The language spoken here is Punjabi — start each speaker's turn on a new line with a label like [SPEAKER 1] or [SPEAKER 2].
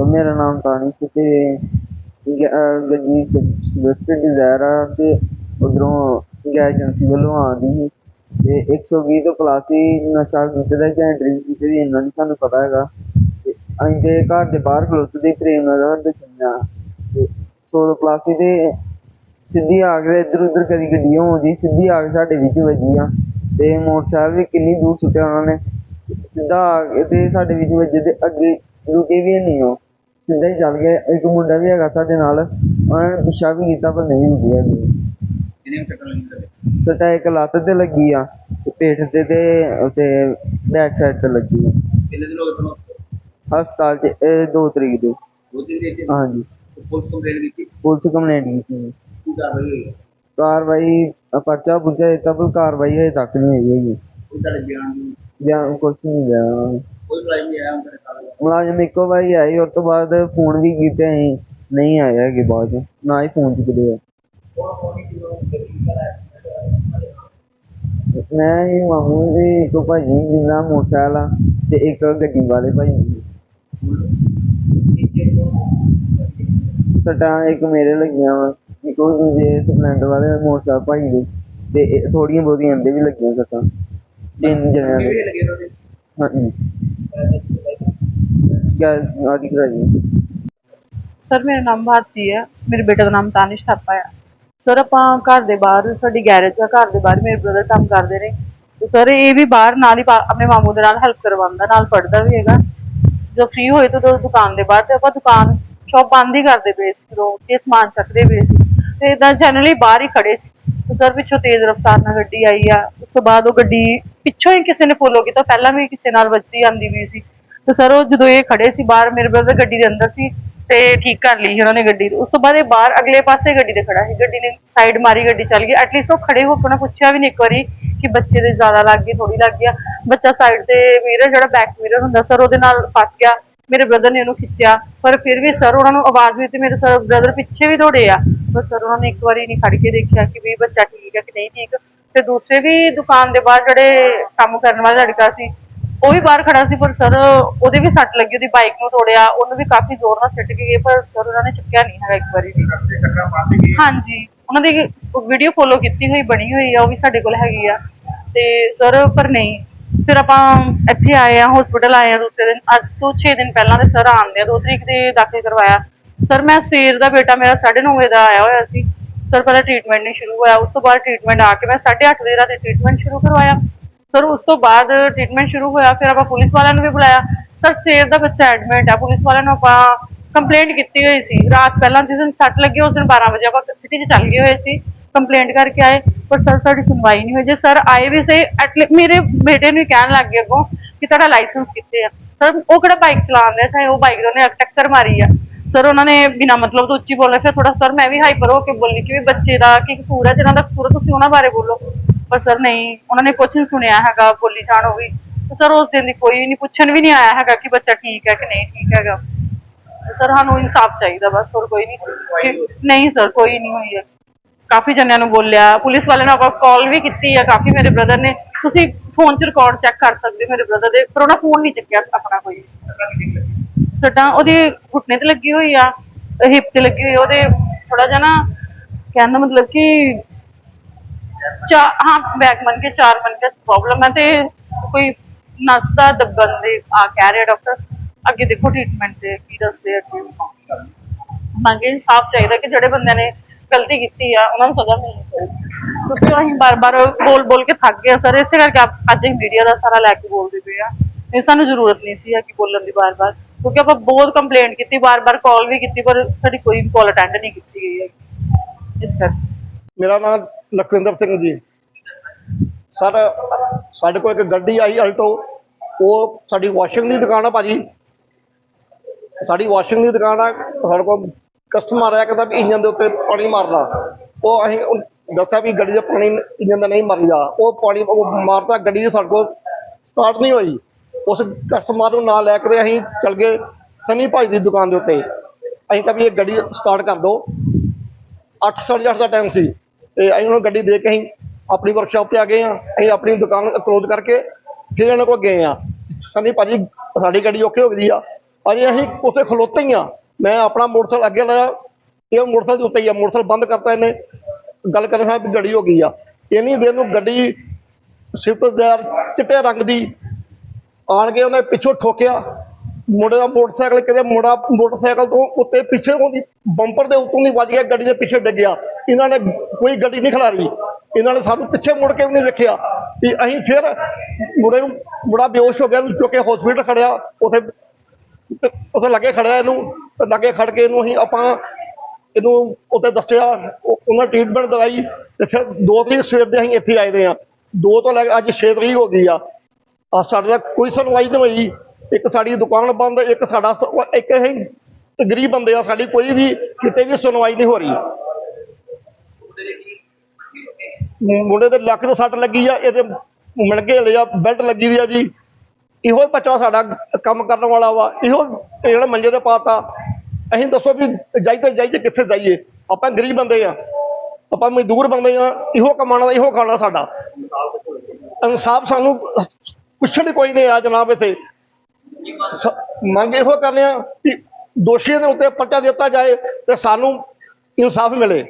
[SPEAKER 1] ਸੋ ਮੇਰਾ ਨਾਮ ਤਾਨਿਸ਼ ਤੇ ਗ- ਅਹ ਗੱਡੀ ਡਿਜ਼ਾਇਰ ਆ ਅਤੇ ਉੱਧਰੋਂ ਗੈਸ ਏਜੰਸੀ ਵੱਲੋਂ ਆ ਰਹੀ ਸੀ। ਅਤੇ ਇੱਕ ਸੌ ਵੀਹ ਤੋਂ ਪਲੱਸ ਹੀ ਨਸ਼ਾ ਕੀਤੇ ਦਾ ਜਾਂ ਡਰਿੰਕ ਕੀਤੀ ਦੀ ਇੰਨਾ ਨਹੀਂ ਸਾਨੂੰ ਪਤਾ ਹੈਗਾ। ਅਤੇ ਅਸੀਂ ਤੇ ਘਰ ਦੇ ਬਾਹਰ ਖਲੋਤੇ ਦੇ ਪ੍ਰੇਮ ਨਗਰ ਦੇ ਚੰਨਾ ਤੇ 100 ਤੋਂ ਪਲੱਸ ਹੀ ਤੇ ਸਿੱਧੀ ਆ ਕੇ ਇੱਧਰ ਉੱਧਰ ਕਦੀ ਗੱਡੀ ਆਉਂਦੀ, ਸਿੱਧੀ ਆ ਕੇ ਸਾਡੇ ਵਿੱਚ ਵੱਜੀ ਆ। ਅਤੇ ਮੋਟਰਸਾਈਕਲ ਵੀ ਕਿੰਨੀ ਦੂਰ ਸੁੱਟਿਆ ਉਹਨਾਂ ਨੇ। ਸਿੱਧਾ ਆ ਕੇ ਅਤੇ ਸਾਡੇ ਵਿੱਚ ਵੱਜੇ ਅਤੇ ਅੱਗੇ ਰੁਕੇ ਵੀ ਨਹੀਂ ਉਹ। ਹੀ ਚੱਲ ਗਏ ਇੱਕ ਮੁੰਡਾ ਵੀ ਹੈਗਾ ਸਾਡੇ ਨਾਲ। ਉਹਨਾਂ ਨੇ ਪਿੱਛਾ ਵੀ ਕੀਤਾ ਪਰ ਨਹੀਂ ਰੁਕੇ ਹੈਗੇ।
[SPEAKER 2] ਕਿੰਨੀਆਂ ਸੱਟਾਂ ਲੱਗੀਆਂ ਤੁਹਾਡੇ?
[SPEAKER 1] ਸੱਟਾ ਇੱਕ ਲੱਤ ਤੇ ਲੱਗੀ ਆ ਤੇ ਪੇਟ ਤੇ ਤੇ ਤੇ ਬੈਕ ਸਾਈਡ ਤੇ ਲੱਗੀ ਆ।
[SPEAKER 2] ਕਿੰਨੇ ਦਿਨ ਹੋ ਗਏ ਤੁਹਾਨੂੰ
[SPEAKER 1] ਹਸਪਤਾਲ 'ਚ ਇਹ ਦੋ ਤਰੀਕ ਦੇ।
[SPEAKER 2] ਦੋ ਤਿੰਨ ਦਿਨ ਦੀ
[SPEAKER 1] ਹਾਂਜੀ।
[SPEAKER 2] ਪੁਲਿਸ ਕੰਪਲੇਂਟ ਕੀਤੀ?
[SPEAKER 1] ਪੁਲਿਸ ਕੰਪਲੇਂਟ ਕੀਤੀ
[SPEAKER 2] ਕੀ ਕਾਰਵਾਈ ਹੋਈ ਹੈ?
[SPEAKER 1] ਕਾਰਵਾਈ ਅ, ਪਰਚਾ ਪੁੱਜਾ ਦਿੱਤਾ ਪਰ ਕਾਰਵਾਈ ਹਜੇ ਤੱਕ ਨਹੀਂ ਹੋਈ ਹੈਗੀ।
[SPEAKER 2] ਕੋਈ ਤੁਹਾਡੇ ਬਿਆਨ ਨੂੰ
[SPEAKER 1] ਜਾਂ ਕੁਛ ਨਹੀਂ ਗਿਆ
[SPEAKER 2] ਕੋਈ ਮੁਲਾਜ਼ਮ ਨਹੀਂ ਆਇਆ
[SPEAKER 1] ਇੱਕੋ ਵਾਰੀ ਆਈ ਉਸ ਤੋਂ ਬਾਅਦ ਫੋਨ ਵੀ ਕੀਤੇ ਅਸੀਂ ਨਹੀਂ ਆਏ ਹੈਗੇ ਬਾਅਦ 'ਚ ਨਾ ਹੀ ਫੋਨ ਚੁੱਕਦੇ ਆ ਮੈਂ ਹੀ ਮਾਮੂ ਦੇ ਇੱਕ ਭਾਜੀ ਜਿੰਨਾ ਮੋਟਰਸਾਈਕਲ ਆ ਤੇ ਇੱਕ ਗੱਡੀ ਵਾਲੇ ਭਾਜੀ। ਸੱਟਾਂ ਇੱਕ ਮੇਰੇ ਲੱਗੀਆਂ ਵਾ ਇੱਕ ਉਹ ਦੂਜੇ ਸਪਲੈਂਡਰ ਵਾਲੇ ਮੋਟਰਸਾਈਕਲ ਭਾਜੀ ਦੇ ਤੇ ਥੋੜੀਆਂ ਬਹੁਤੀਆਂ ਇਹਦੇ ਵੀ ਲੱਗੀਆਂ ਸੱਟਾਂ ਤਿੰਨ ਜਣਿਆਂ ਦੇ। ਹਾਂਜੀ। ਕਿਆ ਆਦੀ ਕਰਾਈ
[SPEAKER 3] ਸਰ ਮੇਰਾ ਨਾਮ ਭਾਰਤੀ ਹੈ। ਮੇਰੇ ਬੇਟੇ ਦਾ ਨਾਮ ਤਾਨਿਸ਼ ਥਾਪਾ ਹੈ। ਸਰ ਆਪਾਂ ਘਰ ਦੇ ਬਾਹਰ, ਸਾਡੀ ਗੈਰੇਜ ਆ। ਘਰ ਦੇ ਬਾਹਰ ਮੇਰੇ ਬ੍ਰਦਰ ਕੰਮ ਕਰਦੇ ਨੇ। ਤੇ ਸਰ ਇਹ ਵੀ ਬਾਹਰ ਨਾਲ ਹੀ ਪਾ- ਆਪਣੇ ਮਾਮੂ ਦੇ ਨਾਲ ਹੈਲਪ ਕਰਵਾਉਂਦਾ, ਨਾਲ ਪੜਦਾ ਵੀ ਹੈਗਾ। ਜਦੋਂ ਫ੍ਰੀ ਹੋਏ ਤਾਂ ਉਦੋਂ ਦੁਕਾਨ ਦੇ ਬਾਹਰ ਤੇ ਆਪਾਂ ਦੁਕਾਨ ਸ਼ਾਪ ਬੰਦ ਹੀ ਕਰਦੇ ਪਏ ਸੀ। ਜਦੋਂ ਇਹ ਸਮਾਨ ਚੱਕਦੇ ਪਏ ਸੀ। ਤੇ ਇਦਾਂ ਜਨਰਲੀ ਬਾਹਰ ਹੀ ਖੜੇ ਸੀ। ਸਰ ਪਿੱਛੋਂ ਤੇਜ਼ ਰਫ਼ਤਾਰ ਨਾਲ ਗੱਡੀ ਆਈ ਆ, ਉਸ ਤੋਂ ਬਾਅਦ ਉਹ ਗੱਡੀ ਪਿੱਛੋਂ ਹੀ ਕਿਸੇ ਨੇ ਫੋਲੋ ਕੀਤਾ ਪਹਿਲਾਂ ਵੀ ਕਿਸੇ ਨਾਲ ਵੱਜਦੀ ਆਂਦੀ ਵੀ ਸੀ। ਤੇ ਸਰ ਉਹ ਜਦੋਂ ਇਹ ਖੜੇ ਸੀ ਬਾਹਰ, ਮੇਰੇ ਬ੍ਰਦਰ ਗੱਡੀ ਦੇ ਅੰਦਰ ਸੀ ਤੇ ਠੀਕ ਕਰ ਲਈ ਸੀ ਉਹਨਾਂ ਨੇ ਗੱਡੀ ਉਸ ਤੋਂ ਬਾਅਦ ਇਹ ਬਾਹਰ ਅਗਲੇ ਪਾਸੇ ਗੱਡੀ ਤੇ ਖੜਾ ਸੀ। ਗੱਡੀ ਨੇ ਸਾਈਡ ਮਾਰੀ, ਗੱਡੀ ਚੱਲ ਗਈ। ਐਟਲੀਸਟ ਉਹ ਖੜੇ ਹੋ ਕੇ ਉਹਨਾਂ ਪੁੱਛਿਆ ਵੀ ਨਹੀਂ ਇੱਕ ਵਾਰੀ ਕਿ ਬੱਚੇ ਦੇ ਜ਼ਿਆਦਾ ਲੱਗ ਗਈ ਥੋੜੀ ਲੱਗ ਗਿਆ। ਬੱਚਾ ਸਾਈਡ ਤੇ ਮਿਰਰ ਜਿਹੜਾ ਬੈਕ ਮਿਰਰ ਹੁੰਦਾ, ਸਰ ਉਹਦੇ ਨਾਲ ਫਸ ਗਿਆ। ਮੇਰੇ ਬ੍ਰਦਰ ਨੇ ਉਹਨੂੰ ਖਿੱਚਿਆ ਪਰ ਫਿਰ ਵੀ ਸਰ ਉਹਨਾਂ ਨੂੰ ਆਵਾਜ਼ ਹੋਈ ਤੇ ਮੇਰੇ ਸਰ ਬ੍ਰਦਰ ਪਿੱਛੇ ਵੀ ਦੌੜੇ ਆ। ਪਰ ਸਰ ਉਹਨਾਂ ਨੇ ਇੱਕ ਵਾਰੀ ਨਹੀਂ ਖੜ ਕੇ ਦੇਖਿਆ ਕਿ ਵੀ ਬੱਚਾ ਠੀਕ ਹੈ ਕਿ ਨਹੀਂ ਠੀਕ। ਤੇ ਦੂਸਰੇ ਵੀ ਦੁਕਾਨ ਦੇ ਬਾਹਰ ਜਿਹੜੇ ਕੰਮ ਕਰਨ ਵਾਲਾ ਲੜਕਾ ਸੀ ਉਹ ਵੀ ਬਾਹਰ ਖੜਾ ਸੀ ਪਰ ਸਰ ਉਹਦੇ ਵੀ ਸੱਟ ਲੱਗੀ ਉਹਦੀ ਬਾਈਕ ਨੂੰ ਤੋੜਿਆ ਉਹਨੂੰ ਵੀ ਕਾਫੀ ਜ਼ੋਰ ਨਾਲ ਸਿੱਟ ਕੇ ਗਏ ਪਰ ਸਰ ਉਹਨਾਂ ਨੇ ਚੱਕਿਆ ਨਹੀਂ ਹੈਗਾ ਇੱਕ ਵਾਰੀ ਵੀ।
[SPEAKER 2] ਰਸਤੇ ਟੱਕਰਾਂ ਮਾਰਦੇ ਗਏ।
[SPEAKER 3] ਹਾਂਜੀ ਉਹਨਾਂ ਦੀ ਵੀਡੀਓ ਫੋਲੋ ਕੀਤੀ ਹੋਈ ਬਣੀ ਹੋਈ ਆ ਉਹ ਵੀ ਸਾਡੇ ਕੋਲ ਹੈਗੀ ਆ। ਤੇ ਸਰ ਪਰ ਨਹੀਂ ਫਿਰ ਆਪਾਂ ਇੱਥੇ ਆਏ ਆ ਹਸਪੀਟਲ ਆਏ ਆ ਦੂਸਰੇ ਦਿਨ। ਅੱਜ ਤੋਂ 6 ਦਿਨ ਪਹਿਲਾਂ ਦੇ ਸਰ ਆਉਂਦੇ ਆ 2 ਤਰੀਕ ਦੇ ਦਾਖਲ ਕਰਵਾਇਆ। ਸਰ ਮੈਂ ਸਵੇਰ ਦਾ ਬੇਟਾ, ਮੇਰਾ 9:30 ਵਜੇ ਦਾ ਆਇਆ ਹੋਇਆ ਸੀ। ਸਰ ਪਹਿਲਾਂ ਟ੍ਰੀਟਮੈਂਟ ਨਹੀਂ ਸ਼ੁਰੂ ਹੋਇਆ, ਉਸ ਤੋਂ ਬਾਅਦ ਟ੍ਰੀਟਮੈਂਟ ਆ ਕੇ ਮੈਂ 8:30 ਵਜੇ ਰਾਤੀ ਟ੍ਰੀਟਮੈਂਟ ਸ਼ੁਰੂ ਕਰਵਾਇਆ। ਸਰ ਉਸ ਤੋਂ ਬਾਅਦ ਟ੍ਰੀਟਮੈਂਟ ਸ਼ੁਰੂ ਹੋਇਆ, ਫਿਰ ਆਪਾਂ ਪੁਲਿਸ ਵਾਲਿਆਂ ਨੂੰ ਵੀ ਬੁਲਾਇਆ। ਸਰ ਸਵੇਰ ਦਾ ਬੱਚਾ ਐਡਮਿਟ ਆ, ਪੁਲਿਸ ਵਾਲਿਆਂ ਨੂੰ ਆਪਾਂ ਕੰਪਲੇਂਟ ਕੀਤੀ ਹੋਈ ਸੀ। ਰਾਤ ਪਹਿਲਾਂ ਜਿਸ ਦਿਨ ਸੱਟ ਲੱਗੀ, ਉਸ ਦਿਨ 12 ਵਜੇ ਆਪਾਂ ਸਿਟੀ 'ਚ ਚੱਲ ਗਏ ਹੋਏ ਸੀ। ਕੰਪਲੇਂਟ ਕਰਕੇ ਆਏ ਪਰ ਸਰ ਸਾਡੀ ਸੁਣਵਾਈ ਨਹੀਂ ਹੋਈ। ਜੇ ਸਰ ਆਏ ਵੀ ਸਹੀ ਐਟਲੀ- ਮੇਰੇ ਬੇਟੇ ਨੂੰ ਕਹਿਣ ਲੱਗ ਗਏ ਅੱਗੋਂ ਕਿ ਤੁਹਾਡਾ ਲਾਇਸੈਂਸ ਕਿੱਥੇ ਆ। ਸਰ ਉਹ ਕਿਹੜਾ ਬਾਈਕ ਚਲਾਉਂਦੇ ਆ? ਚਾਹੇ ਉਹ ਬਾਈਕ ਉਹਨੇ ਟੱਕਰ ਮਾਰੀ ਆ। ਸਰ ਉਹਨਾਂ ਨੇ ਬਿਨਾ ਮਤਲਬ ਤੋਂ ਉੱਚੀ ਬੋਲਿਆ ਫਿਰ ਥੋੜਾ ਸਰ ਮੈਂ ਵੀ ਹਾਈਪਰ ਹੋ ਕੇ ਬੋਲੀ ਕਿ ਵੀ ਬੱਚੇ ਦਾ ਕੀ ਕਸੂਰ ਹੈ ਜਿਹਨਾਂ ਦਾ ਕਸੂਰ ਤੁਸੀਂ ਉਹਨਾਂ ਬਾਰੇ ਬੋਲੋ। ਪਰ ਸਰ ਨਹੀਂ ਉਹਨਾਂ ਨੇ ਕੁਛ ਨਹੀਂ ਸੁਣਿਆ ਹੈਗਾ ਬੋਲੀ ਜਾਣ ਉਹ ਵੀ। ਸਰ ਉਸ ਦਿਨ ਦੀ ਕੋਈ ਨਹੀਂ ਪੁੱਛਣ ਵੀ ਨਹੀਂ ਆਇਆ ਹੈਗਾ ਕਿ ਬੱਚਾ ਠੀਕ ਹੈ ਕਿ ਨਹੀਂ ਠੀਕ ਹੈਗਾ। ਸਰ ਸਾਨੂੰ ਇਨਸਾਫ ਚਾਹੀਦਾ ਬਸ ਹੋਰ ਕੋਈ ਨਹੀਂ ਨਹੀਂ ਸਰ ਕੋਈ ਨਹੀਂ ਹੋਈ ਹੈ। ਕਾਫੀ ਜਣਿਆਂ ਨੂੰ ਬੋਲਿਆ, ਪੁਲਿਸ ਵਾਲਿਆਂ ਨੂੰ ਕਾਲ ਵੀ ਕੀਤੀ ਹੈ ਕਾਫੀ ਮੇਰੇ ਬ੍ਰਦਰ ਨੇ। ਤੁਸੀਂ ਫੋਨ 'ਚ ਰਿਕਾਰਡ ਚੈੱਕ ਕਰ ਸਕਦੇ ਮੇਰੇ ਬ੍ਰਦਰ ਦੇ, ਪਰ ਉਹਨਾਂ ਫੋਨ ਨਹੀਂ ਚੱਕਿਆ ਆਪਣਾ ਕੋਈ।
[SPEAKER 2] ਸੱਟਾਂ
[SPEAKER 3] ਉਹਦੇ ਘੁੱਟਨੇ ਤੇ ਲੱਗੀ ਹੋਈ ਆ, ਹਿਪ ਤੇ ਲੱਗੀ ਹੋਈ ਉਹਦੇ ਥੋੜਾ ਜਿਹਾ ਨਾ ਕਹਿਣ ਦਾ ਮਤਲਬ ਕਿ ਚਾ, ਹਾਂ ਬੈਕ ਮੰਨ ਕੇ, ਚਾਰ ਮੰਨ ਕੇ ਪ੍ਰੋਬਲਮ ਹੈ ਤੇ ਕੋਈ ਨਸ ਦਾ ਦੱਬਣ ਦੇ, ਆ ਕਹਿ ਰਿਹਾ ਡਾਕਟਰ ਅੱਗੇ ਦੇਖੋ ਟ੍ਰੀਟਮੈਂਟ ਤੇ ਕੀ ਦੱਸਦੇ ਆ ਮੰਗੇ ਇਨਸਾਫ ਚਾਹੀਦਾ ਕਿ ਜਿਹੜੇ ਬੰਦਿਆਂ ਨੇ ਗਲਤੀ ਕੀਤੀ ਆ, ਉਹਨਾਂ ਨੂੰ ਸਜ਼ਾ ਮਿਲਣੀ ਚਾਹੀਦੀ ਕਿਉਂਕਿ ਅਸੀਂ ਬਾਰ-ਬਾਰ ਬੋਲ ਬੋਲ ਕੇ ਥੱਕ ਗਏ ਸਰ, ਇਸੇ ਕਰਕੇ ਆਪ- ਅੱਜ ਅਸੀਂ ਮੀਡੀਆ ਦਾ ਸਾਰਾ ਲੈ ਕੇ ਬੋਲਦੇ ਪਏ ਆ। ਇਹ ਸਾਨੂੰ ਜ਼ਰੂਰਤ ਨਹੀਂ ਸੀ ਆ ਕਿ ਬੋਲਣ ਦੀ ਬਾਰ-ਬਾਰ, ਕਿਉਂਕਿ ਆਪਾਂ ਬਹੁਤ ਕੰਪਲੇਂਟ ਕੀਤੀ, ਬਾਰ-ਬਾਰ ਕਾਲ ਵੀ ਕੀਤੀ, ਪਰ ਸਾਡੀ ਕੋਈ ਕਾਲ ਅਟੈਂਡ ਨਹੀਂ ਕੀਤੀ ਗਈ ਹੈ ਇਸ ਕਰਕੇ।
[SPEAKER 4] ਮੇਰਾ ਨਾਮ ਲਖਵਿੰਦਰ ਸਿੰਘ ਜੀ। ਸਰ, ਸਾਡੇ ਕੋਲ ਇੱਕ ਗੱਡੀ ਆਈ ਅਲਟੋ। ਉਹ ਸਾਡੀ ਵਾਸ਼ਿੰਗ ਦੀ ਦੁਕਾਨ ਆ ਭਾਜੀ। ਸਾਡੀ ਵਾਸ਼ਿੰਗ ਦੀ ਦੁਕਾਨ ਆ, ਸਾਡੇ ਕੋਲ ਕਸਟਮਰ ਆਇਆ ਕਹਿੰਦਾ ਵੀ ਇੰਜਨ ਦੇ ਉੱਤੇ ਪਾਣੀ ਮਾਰਨਾ। ਉਹ ਅਸੀਂ ਉਹਨੂੰ ਦੱਸਿਆ ਵੀ ਗੱਡੀ ਦਾ ਪਾਣੀ ਇੰਜਨ ਦਾ ਨਹੀਂ ਮਾਰੀਦਾ। ਉਹ ਪਾਣੀ ਉਹ ਮਾਰਦਾ, ਗੱਡੀ ਸਾਡੇ ਕੋਲ ਸਟਾਰਟ ਨਹੀਂ ਹੋਈ। ਉਸ ਕਸਟਮਰ ਨੂੰ ਨਾਲ ਲੈ ਕੇ ਅਸੀਂ ਚੱਲ ਗਏ ਸਨੀ ਭਾਈ ਦੀ ਦੁਕਾਨ ਦੇ ਉੱਤੇ। ਅਸੀਂ ਤਾਂ ਵੀ ਇਹ ਗੱਡੀ ਸਟਾਰਟ ਕਰ ਦਿਓ। ਅੱਠ ਸਾਢੇ ਅੱਠ ਦਾ ਟਾਈਮ ਸੀ ਤੇ ਅਸੀਂ ਉਹਨੂੰ ਗੱਡੀ ਦੇ ਕੇ ਅਸੀਂ ਆਪਣੀ ਵਰਕਸ਼ਾਪ ਤੇ ਆ ਗਏ ਆ ਅਸੀਂ ਆਪਣੀ ਦੁਕਾਨ ਕਲੋਜ਼ ਕਰਕੇ ਫਿਰ ਇਹਨਾਂ ਕੋਲ ਗਏ ਆ ਸਨੀ ਭਾਜੀ, ਸਾਡੀ ਗੱਡੀ ਓਕੇ ਹੋ ਗਈ ਆ। ਅਜੇ ਅਸੀਂ ਉੱਥੇ ਖਲੋਤੇ ਹੀ ਆ ਮੈਂ ਆਪਣਾ ਮੋਟਰਸਾਈਕਲ ਅੱਗੇ ਲਾਇਆ, ਇਹ ਮੋਟਰਸਾਈਕਲ ਦੇ ਉੱਤੇ ਹੀ ਆ, ਮੋਟਰਸਾਈਕਲ ਬੰਦ ਕਰਤਾ ਇਹਨੇ। ਗੱਲ ਕਰਨ ਹਾਂ ਵੀ ਗੱਡੀ ਹੋ ਗਈ ਆ। ਇੰਨੀ ਦੇਰ ਨੂੰ ਗੱਡੀ ਸਵਿਫਟ ਡਿਜ਼ਾਇਰ ਚਿੱਟੇ ਰੰਗ ਦੀ ਆਣ ਕੇ ਉਹਨੇ ਪਿੱਛੋਂ ਠੋਕਿਆ। ਮੁੰਡੇ ਦਾ ਮੋਟਰਸਾਈਕਲ, ਕਿਤੇ ਮੁੰਡਾ ਮੋਟਰਸਾਈਕਲ ਤੋਂ ਉੱਤੇ ਪਿੱਛੇ ਉਹਦੀ ਬੰਪਰ ਦੇ ਉੱਤੋਂ ਦੀ ਵੱਜ ਗਿਆ, ਗੱਡੀ ਦੇ ਪਿੱਛੇ ਡਿੱਗ ਗਿਆ। ਇਹਨਾਂ ਨੇ ਕੋਈ ਗੱਡੀ ਨਹੀਂ ਖਿਲਾਰੀ। ਇਹਨਾਂ ਨੇ ਸਾਨੂੰ ਪਿੱਛੇ ਮੁੜ ਕੇ ਵੀ ਨਹੀਂ ਵੇਖਿਆ ਵੀ ਅਸੀਂ ਫਿਰ ਮੁੰਡੇ ਨੂੰ, ਮੁੰਡਾ ਬੇਹੋਸ਼ ਹੋ ਗਿਆ, ਉਹਨੂੰ ਚੁੱਕ ਕੇ ਹਸਪੀਟਲ ਖੜਿਆ। ਉੱਥੇ ਤੇ ਉੱਥੇ ਲੱਗੇ ਖੜਿਆ ਇਹਨੂੰ। ਲਾਗੇ ਖੜ ਕੇ ਇਹਨੂੰ ਅਸੀਂ ਆਪਾਂ ਇਹਨੂੰ ਉੱਥੇ ਦੱਸਿਆ ਉਹਨਾਂ ਟ੍ਰੀਟਮੈਂਟ ਦਵਾਈ ਤੇ ਫਿਰ 2 ਤਰੀਕ ਸਵੇਰ ਦੇ ਅਸੀਂ ਇੱਥੇ ਆਏ ਦੇ ਆ 2 ਤੋਂ ਲੈ ਕੇ ਅੱਜ 6 ਤਰੀਕ ਹੋ ਗਈ ਆ। ਆ ਸਾਡੇ ਦਾ ਕੋਈ ਸੁਣਵਾਈ ਨਹੀਂ ਹੋਈ। ਇੱਕ ਸਾਡੀ ਦੁਕਾਨ ਬੰਦ, ਇੱਕ ਸਾਡਾ ਇੱਕ ਅਸੀਂ ਗਰੀਬ ਬੰਦੇ ਆ, ਸਾਡੀ ਕੋਈ ਵੀ ਕਿਤੇ ਵੀ ਸੁਣਵਾਈ ਨਹੀਂ ਹੋ ਰਹੀ। ਮੁੰਡੇ ਦੇ ਲੱਕ ਤੋਂ ਸੱਟ ਲੱਗੀ ਆ, ਇਹਦੇ ਮਿਣਕੇ ਗਏ ਲਿਆ ਬੈਲਟ ਲੱਗੀ ਦੀ ਆ ਜੀ। ਇਹੋ ਬੱਚਾ ਸਾਡਾ ਕੰਮ ਕਰਨ ਵਾਲਾ ਵਾ। ਇਹੋ ਇਹ ਜਿਹੜਾ ਮੰਜੇ ਤੇ ਪਾਤਾ। ਅਸੀਂ ਦੱਸੋ ਵੀ ਜਾਈਏ ਜਾਈਏ, ਕਿੱਥੇ ਜਾਈਏ? ਆਪਾਂ ਗਰੀਬ ਬੰਦੇ ਆ। ਆਪਾਂ ਮਜ਼ਦੂਰ ਬੰਦੇ ਆ, ਇਹੋ ਕਮਾਉਣਾ ਦਾ ਇਹੋ ਖਾਣਾ ਸਾਡਾ। ਇਨਸਾਫ ਸਾਨੂੰ ਪੁੱਛਣ ਕੋਈ ਨਹੀਂ ਆ ਜਨਾਬ ਇੱਥੇ।
[SPEAKER 2] ਮੰਗ
[SPEAKER 4] ਮੰਗ ਇਹੋ ਕਰਨੇ ਆ ਕਿ ਦੋਸ਼ੀਆਂ ਦੇ ਉੱਤੇ ਪਰਚਾ ਦਿੱਤਾ ਜਾਏ ਤੇ ਸਾਨੂੰ ਇਨਸਾਫ ਮਿਲੇ।